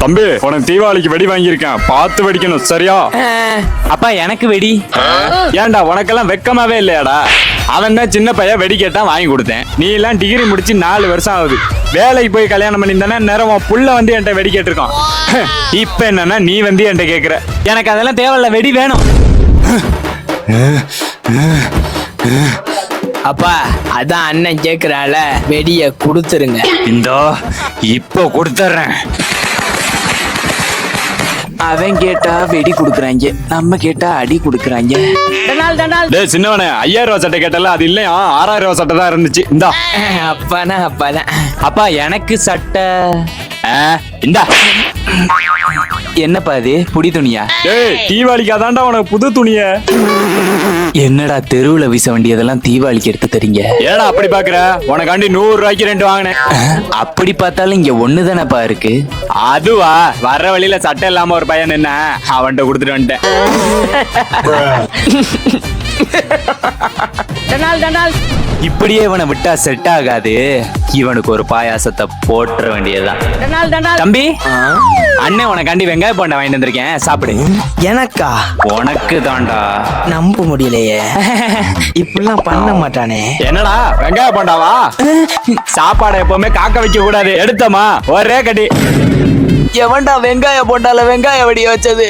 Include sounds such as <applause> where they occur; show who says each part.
Speaker 1: தம்பி உனக்கு தீபாவளிக்கு வெடி வாங்கியிருக்கேன். பார்த்து வெடிக்கணும் சரியா?
Speaker 2: அப்பா எனக்கு வெடி.
Speaker 1: ஏன்டா உனக்கெல்லாம் வெக்கமாவே இல்லையாடா? அவன் தான் சின்ன பையன் வெடி கேட்டான் வாங்கி கொடுத்தேன். நீ எல்லாம் டிகிரி முடிச்சு நாலு வருஷம் ஆகுது. வேலைக்கு போய் கல்யாணம் பண்ணியிருந்தானே நேரம் புள்ள வந்து என்கிட்ட வெடி கேட்டிருக்கான். இப்ப என்னன்னா நீ வந்து என்கிட்ட கேக்குற.
Speaker 2: எனக்கு அதெல்லாம் தேவையில்ல வெடி வேணும்.
Speaker 3: அப்பா அதான் அண்ணன் கேக்குறால வெடிய கொடுத்துருங்க.
Speaker 1: இந்தோ இப்போ கொடுத்துட்றேன்
Speaker 2: அவன் கேட்டா வெடி குடுக்குறாங்க. நம்ம கேட்டா அடி குடுக்குறாங்க.
Speaker 1: டேய் சின்னவனே ஐயாயிரம் ரூபாய் சட்டை கேட்டல அது இல்லையா? ஆறாயிரம் ரூபாய் சட்டை தான் இருந்துச்சு. இந்தா.
Speaker 3: அப்பானா அப்பாதான்
Speaker 2: அப்பா எனக்கு சட்டை.
Speaker 1: ஆ, இந்தா.
Speaker 2: என்னப்பா இது? புடி துணியா?
Speaker 1: டேய் தீபாவளிக்கு அதான்டா உனக்கு புது துணிய.
Speaker 2: என்னடா தெருவுல வீச வேண்டியதெல்லாம் தீபாவளிக்கு எடுத்து தரீங்க?
Speaker 1: ஏடா அப்படி பாக்குற? உனக்காண்டி நூறு ரூபாய்க்கு ரெண்டு வாங்கினேன்.
Speaker 2: அப்படி பார்த்தாலும் இங்க ஒண்ணு தானப்பா இருக்கு?
Speaker 1: அதுவா? வர்ற வழியில சட்டை இல்லாம ஒரு பையன் என்ன அவன்கிட்ட கொடுத்துட்டு வந்துட்டேன். <laughs>
Speaker 2: இப்படியே இவனை விட்டா செட் ஆகாது. இவனுக்கு ஒரு பாயாசத்தை போட்டுற வேண்டியதுதான். தம்பி அண்ணன் உனக்காண்டி வெங்காய போண்டா வாங்கிட்டு வந்திருக்கேன். சாப்பிடு.
Speaker 3: எனக்கா?
Speaker 2: உனக்கு தான்டா
Speaker 3: நம்ப முடியலையே. இப்படிலாம் பண்ண மாட்டானே.
Speaker 1: என்னடா வெங்காய போண்டாவா சாப்பாடை எப்பவுமே காக்க வைக்க கூடாது எடுத்தமா? ஒரே கடி.
Speaker 3: எவன்டா வெங்காய போண்டால வெங்காய வெடி வச்சது?